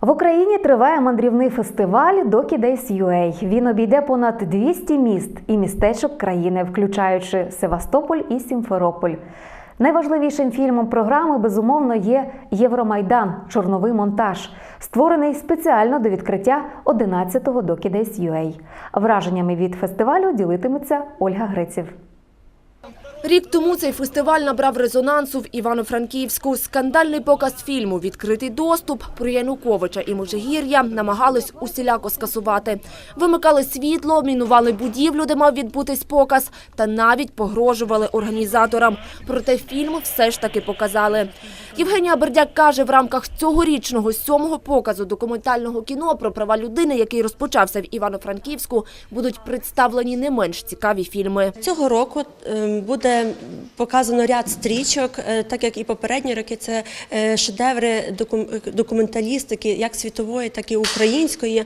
В Україні триває мандрівний фестиваль Докі Days. Він обійде понад 200 міст і містечок країни, включаючи Севастополь і Сімферополь. Найважливішим фільмом програми безумовно є Євромайдан чорновий монтаж, створений спеціально до відкриття 11-го Докі. Враженнями від фестивалю ділитиметься Ольга Гриців. Рік тому цей фестиваль набрав резонансу в Івано-Франківську. Скандальний показ фільму «Відкритий доступ» про Януковича і Можегір'я намагались усіляко скасувати. Вимикали світло, мінували будівлю, де мав відбутись показ, та навіть погрожували організаторам. Проте фільм все ж таки показали. Євгенія Бердяк каже, в рамках цьогорічного сьомого показу документального кіно про права людини, який розпочався в Івано-Франківську, будуть представлені не менш цікаві фільми. Цього року е, буде показано ряд стрічок, е, так як і попередні роки. Це е, шедеври докум- документалістики, як світової, так і української.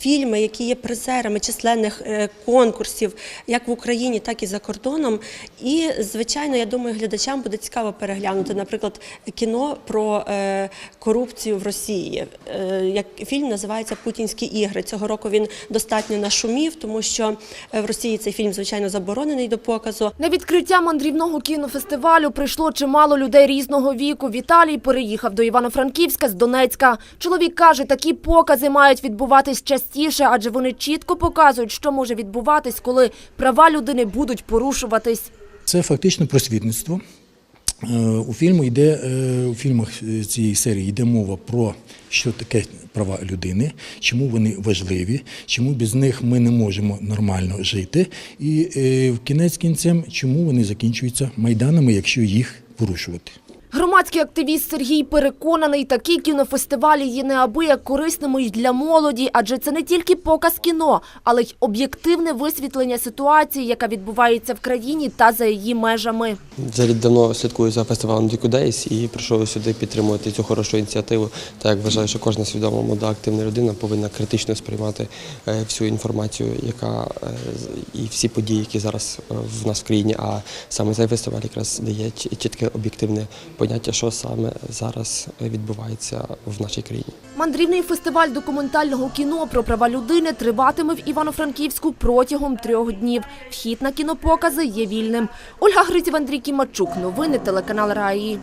Фільми, які є призерами численних е, конкурсів, як в Україні, так і за кордоном. І, звичайно, я думаю, глядачам буде цікаво переглянути, наприклад, кіно про е, корупцію в Росії. Е, Як фільм називається Путінські ігри. Цього року він достатньо нашумів, тому що в Росії цей фільм, звичайно, заборонений до показу. На відкриття мандрівного кінофестивалю прийшло чимало людей різного віку. Віталій переїхав до Івано-Франківська з Донецька. Чоловік каже, такі покази мають відбуватись частіше, адже вони чітко показують, що може відбуватись, коли права людини будуть порушуватись. Це фактично просвітництво. Е, У фільму йде е, у фільмах е, цієї серії йде мова про що таке права людини, чому вони важливі, чому без них ми не можемо нормально жити, і в кінець кінцем, чому вони закінчуються майданами, якщо їх порушувати. Громадський активіст Сергій переконаний, такі кінофестивалі є неабияк корисними й для молоді, адже це не тільки показ кіно, але й об'єктивне висвітлення ситуації, яка відбувається в країні та за її межами. Взагалі давно слідкую за фестивалем Діку Дейс і прийшов сюди підтримувати цю хорошу ініціативу. Так як вважаю, що кожна свідома молода активна людина повинна критично сприймати е, всю інформацію, яка е, і всі події, які зараз е, в нас в країні. А саме цей фестиваль якраз дає чітке об'єктивне поняття, що саме зараз відбувається в нашій країні. Мандрівний фестиваль документального кіно про права людини триватиме в Івано-Франківську протягом трьох днів. Вхід на кінопокази є вільним. Ольга Гриців, Андрій Кімачук. Новини телеканал Раї.